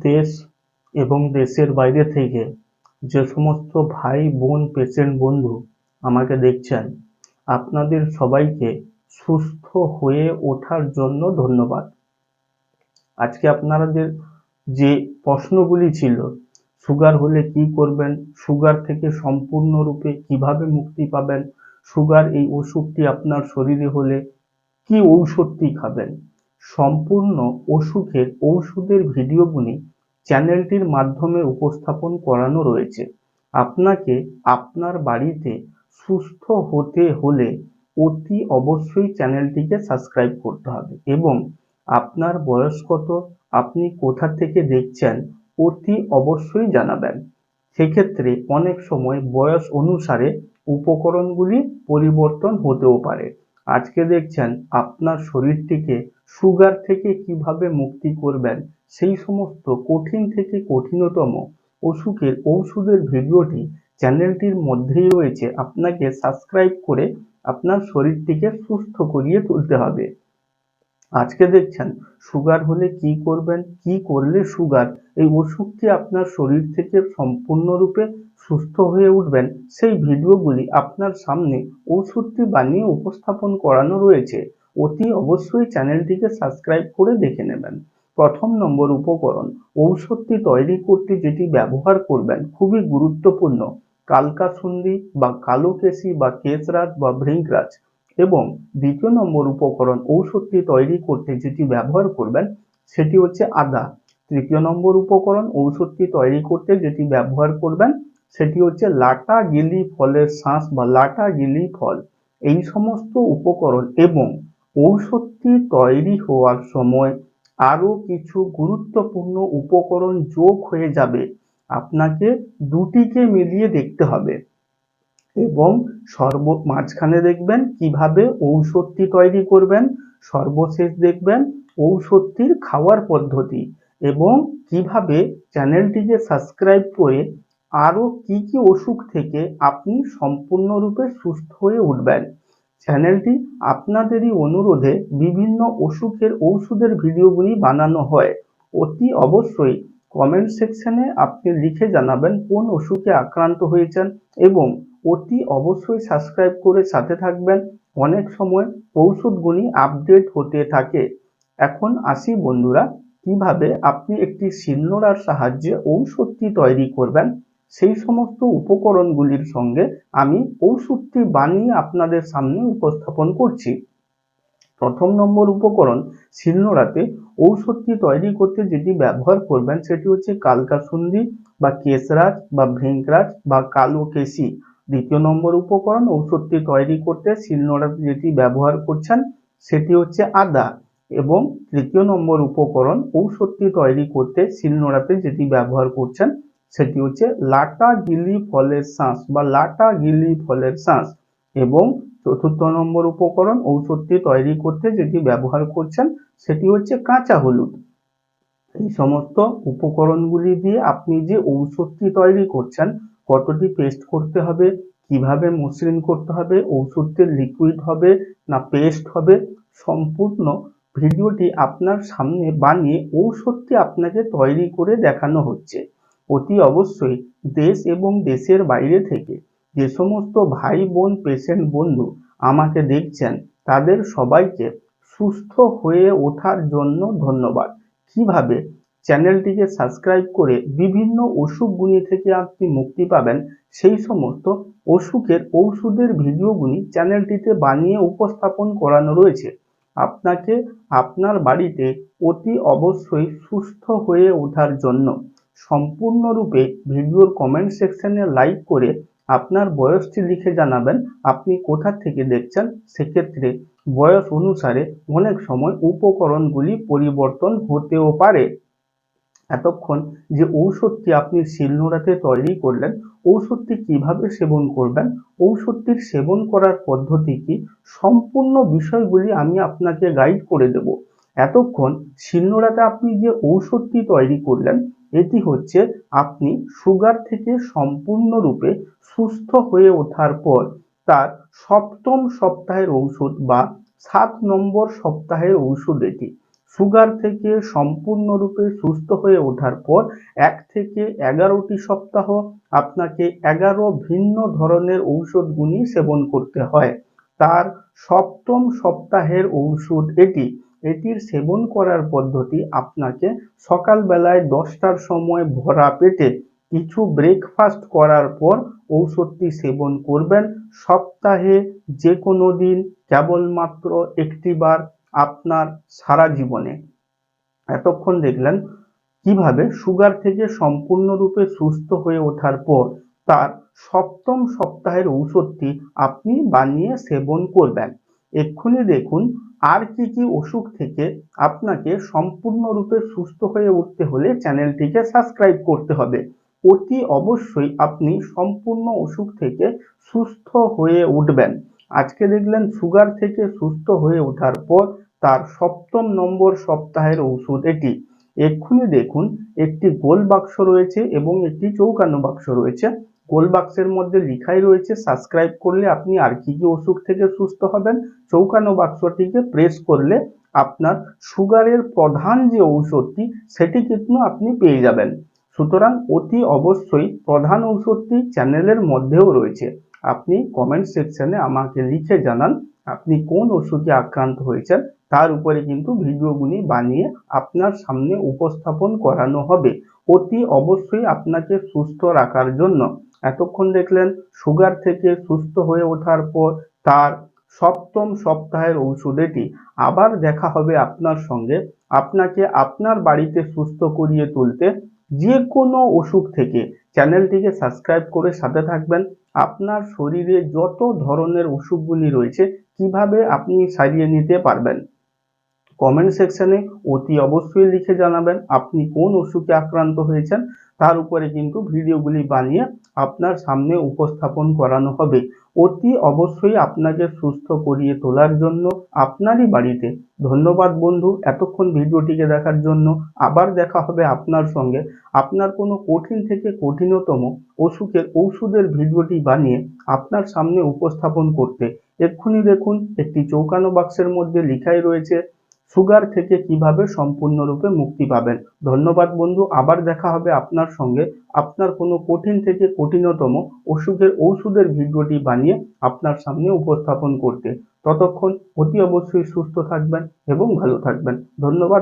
দেশ এবং দেশের বাইরে থেকে যে সমস্ত ভাই বোন, পেশেন্ট বন্ধু আমাকে দেখছেন, আপনাদের সবাইকে সুস্থ হয়ে ওঠার জন্য ধন্যবাদ। আজকে আপনাদের যে প্রশ্নগুলি ছিল, সুগার হলে কি করবেন, সুগার থেকে সম্পূর্ণরূপে কীভাবে মুক্তি পাবেন, সুগার এই ওষুধটি আপনার শরীরে হলে কি ঔষধটি খাবেন সম্পূর্ণ অসুখের ঔষধের ভিডিওগুলি চ্যানেলটির মাধ্যমে উপস্থাপন করানো রয়েছে। আপনাকে আপনার বাড়িতে সুস্থ হতে হলে অতি অবশ্যই চ্যানেলটিকে সাবস্ক্রাইব করতে হবে এবং আপনার বয়স কত, আপনি কোথা থেকে দেখছেন অতি অবশ্যই জানাবেন। সেক্ষেত্রে অনেক সময় বয়স অনুসারে উপকরণগুলি পরিবর্তন হতেও পারে। আজকে দেখছেন আপনার শরীরটিকে সুগার থেকে কীভাবে মুক্তি করবেন, সেই সমস্ত কঠিন থেকে কঠিনতম অসুখের ঔষধের ভিডিওটি চ্যানেলটির মধ্যেই রয়েছে। আপনাকে সাবস্ক্রাইব করে আপনার শরীরটিকে সুস্থ করিয়ে তুলতে হবে। আজকে দেখছেন, সুগার হলে কি করবেন, কি করলে সুগার? এই ওষুধটি আপনার শরীর থেকে সম্পূর্ণরূপে সুস্থ হয়ে উঠবেন। সেই ভিডিওগুলি আপনার সামনে ওষুধটি বানিয়ে উপস্থাপন করানো রয়েছে। অতি অবশ্যই চ্যানেলটিকে সাবস্ক্রাইব করে দেখে নেবেন। প্রথম নম্বর উপকরণ, ঔষধটি তৈরি করতে যেটি ব্যবহার করবেন খুবই গুরুত্বপূর্ণ। কালকাসুন্দি বা কালো কেশি বা কেশরাজ বা ভৃঙ্গরাজ। এবং দ্বিতীয় নম্বর উপকরণ, ঔষধটি তৈরি করতে যেটি ব্যবহার করবেন সেটি হচ্ছে আদা। তৃতীয় নম্বর উপকরণ, ঔষধটি তৈরি করতে যেটি ব্যবহার করবেন সেটি হচ্ছে লাটা গিলি ফলের শাঁস বা লাটা গিলি ফল। এই সমস্ত উপকরণ এবং ঔষধটি তৈরি হওয়ার সময় আরও কিছু গুরুত্বপূর্ণ উপকরণ যোগ হয়ে যাবে। আপনাকে দুটিকে মিলিয়ে দেখতে হবে এবং সর্ব মাঝখানে দেখবেন কীভাবে ঔষধটি তৈরি করবেন, সর্বশেষ দেখবেন ঔষধটির খাওয়ার পদ্ধতি এবং কীভাবে চ্যানেলটিকে সাবস্ক্রাইব করে আরও কি কি অসুখ থেকে আপনি সম্পূর্ণরূপে সুস্থ হয়ে উঠবেন। চ্যানেলটি আপনাদেরই অনুরোধে বিভিন্ন অসুখের ঔষধের ভিডিওগুলি বানানো হয়। অতি অবশ্যই কমেন্ট সেকশনে আপনি লিখে জানাবেন কোন অসুখে আক্রান্ত হয়েছেন এবং অতি অবশ্যই সাবস্ক্রাইব করে সাথে থাকবেন। অনেক সময় ঔষধগুলি আপডেট হতে থাকে। এখন আসি বন্ধুরা, কীভাবে আপনি একটি শিলনোড়ার সাহায্যে ঔষধটি তৈরি করবেন? সেই সমস্ত উপকরণগুলির সঙ্গে আমি ঔষধটি বানিয়ে আপনাদের সামনে উপস্থাপন করছি। প্রথম নম্বর উপকরণ, শিলনোড়াতে ঔষধটি তৈরি করতে যেটি ব্যবহার করবেন সেটি হচ্ছে কালকাসুন্দি বা কেশরাজ বা ভৃঙ্করাজ বা কালো কেশি দ্বিতীয় নম্বর উপকরণ, ঔষধটি তৈরি করতে শিলনোড়াতে যেটি ব্যবহার করছেন সেটি হচ্ছে আদা। এবং তৃতীয় নম্বর উপকরণ, ঔষধটি তৈরি করতে শিলনোড়াতে যেটি ব্যবহার করছেন সেটি হচ্ছে লাটা গিলি ফলের শাঁস বা লাটা গিলি ফলের শাঁস এবং চতুর্থ নম্বর উপকরণ ঔষধটি তৈরি করতে যেটি ব্যবহার করছেন সেটি হচ্ছে কাঁচা হলুদ। এই সমস্ত উপকরণগুলি দিয়ে আপনি যে ঔষধটি তৈরি করছেন, কতটি পেস্ট করতে হবে, কীভাবে মসৃণ করতে হবে, ঔষধটি লিকুইড হবে না পেস্ট হবে, সম্পূর্ণ ভিডিওটি আপনার সামনে বানিয়ে ঔষধটি আপনাকে তৈরি করে দেখানো হচ্ছে। অতি অবশ্যই দেশ এবং দেশের বাইরে থেকে যে সমস্ত ভাই বোন পেশেন্ট বন্ধু আমাকে দেখছেন, তাদের সবাইকে সুস্থ হয়ে ওঠার জন্য ধন্যবাদ। কীভাবে? চ্যানেলটিকে সাবস্ক্রাইব করে বিভিন্ন অসুখগুলি থেকে আপনি মুক্তি পাবেন। সেই সমস্ত অসুখের ঔষধের ভিডিওগুলি চ্যানেলটিতে বানিয়ে উপস্থাপন করানো রয়েছে। আপনাকে আপনার বাড়িতে অতি অবশ্যই সুস্থ হয়ে ওঠার জন্য সম্পূর্ণরূপে ভিডিওর কমেন্ট সেকশনে লাইক করে আপনার বয়সটি লিখে জানাবেন, আপনি কোথা থেকে দেখছেন? সেক্ষেত্রে বয়স অনুসারে অনেক সময় উপকরণগুলি পরিবর্তন হতেও পারে। এতক্ষণ যে ঔষধটি আপনি শিলনোড়াতে তৈরি করলেন, ঔষধটি কীভাবে সেবন করবেন, ঔষধটির সেবন করার পদ্ধতি কি, সম্পূর্ণ বিষয়গুলি আমি আপনাকে গাইড করে দেব। এতক্ষণ শিলনোড়াতে আপনি যে ঔষধটি তৈরি করলেন এটি হচ্ছে আপনি সুগার থেকে সম্পূর্ণরূপে সুস্থ হয়ে ওঠার পর তার সপ্তম সপ্তাহের ঔষধ বা সাত নম্বর সপ্তাহের ঔষধ এটি। সুগার থেকে সম্পূর্ণরূপে সুস্থ হয়ে ওঠার পর এক থেকে এগারোটি সপ্তাহ আপনাকে এগারো ভিন্ন ধরনের ঔষধগুলি সেবন করতে হয়। তার সপ্তম সপ্তাহের ঔষধ এটি। এটির সেবন করার পদ্ধতি আপনাকে সকালবেলায় দশটার সময় ভরা পেটে কিছু ব্রেকফাস্ট করার পর ঔষধটি সেবন করবেন। সপ্তাহে যে কোনো দিন, কেবলমাত্র একটিবার আপনার সারা জীবনে। এতক্ষণ দেখলেন কীভাবে সুগার থেকে সম্পূর্ণরূপে সুস্থ হয়ে ওঠার পর তার সপ্তম সপ্তাহের ঔষধটি আপনি বানিয়ে সেবন করবেন। এক্ষুনি দেখুন আর কি কি অসুখ থেকে আপনাকে সম্পূর্ণরূপে সুস্থ হয়ে উঠতে হলে চ্যানেলটিকে সাবস্ক্রাইব করতে হবে। অতি অবশ্যই আপনি সম্পূর্ণ অসুখ থেকে সুস্থ হয়ে উঠবেন। আজকে দেখলেন সুগার থেকে সুস্থ হয়ে ওঠার পর তার সপ্তম নম্বর সপ্তাহের ওষুধ এটি। এক্ষুনি দেখুন, একটি গোল বাক্স রয়েছে এবং একটি চৌকানো বাক্স রয়েছে। গোল বাক্সের মধ্যে লিখাই রয়েছে, সাবস্ক্রাইব করলে আপনি আর কি কি অসুখ থেকে সুস্থ হবেন, চৌকানো বাক্সটিকে প্রেস করলে আপনার সুগারের প্রধান যে ঔষধটি, সেটি কিন্তু আপনি পেয়ে যাবেন। সুতরাং অতি অবশ্যই প্রধান ঔষধটি চ্যানেলের মধ্যেও রয়েছে। আপনি কমেন্ট সেকশনে আমাকে লিখে জানান, আপনি কোন ওষুধে আক্রান্ত হয়েছেন, তার উপরে কিন্তু ভিডিওগুলি বানিয়ে আপনার সামনে উপস্থাপন করানো হবে। অতি অবশ্যই আপনাকে সুস্থ রাখার জন্য এতক্ষণ দেখলেন সুগার থেকে সুস্থ হয়ে ওঠার পর তার সপ্তম সপ্তাহের ঔষধ এটি আবার দেখা হবে আপনার সঙ্গে। আপনাকে আপনার বাড়িতে সুস্থ করিয়ে তুলতে যে কোনো অসুখ থেকে চ্যানেলটিকে সাবস্ক্রাইব করে সাথে থাকবেন। আপনার শরীরে যত ধরনের অসুখগুলি রয়েছে, কীভাবে আপনি সারিয়ে নিতে পারবেন? কমেন্ট সেকশনে অতি অবশ্যই লিখে জানাবেন আপনি কোন অসুখে আক্রান্ত হয়েছেন। তার উপরে কিন্তু ভিডিওগুলি বানিয়ে আপনার সামনে উপস্থাপন করানো হবে। অতি অবশ্যই আপনাকে সুস্থ করিয়ে তোলার জন্য আপনারই বাড়িতে ধন্যবাদ বন্ধু। এতক্ষণ ভিডিওটিকে দেখার জন্য আবার দেখা হবে আপনার সঙ্গে। আপনার কোনো কঠিন থেকে কঠিনতম অসুখের ঔষধের ভিডিওটি বানিয়ে আপনার সামনে উপস্থাপন করতে এক্ষুনি দেখুন, একটি চৌকানো বাক্সের মধ্যে লিখাই রয়েছে সুগার থেকে কীভাবে সম্পূর্ণরূপে মুক্তি পাবেন? ধন্যবাদ বন্ধু, আবার দেখা হবে আপনার সঙ্গে। আপনার কোনো কঠিন থেকে কঠিনতম অসুখের ঔষধের ভিডিওটি বানিয়ে আপনার সামনে উপস্থাপন করতে। ততক্ষণ অতি অবশ্যই সুস্থ থাকবেন এবং ভালো থাকবেন। ধন্যবাদ।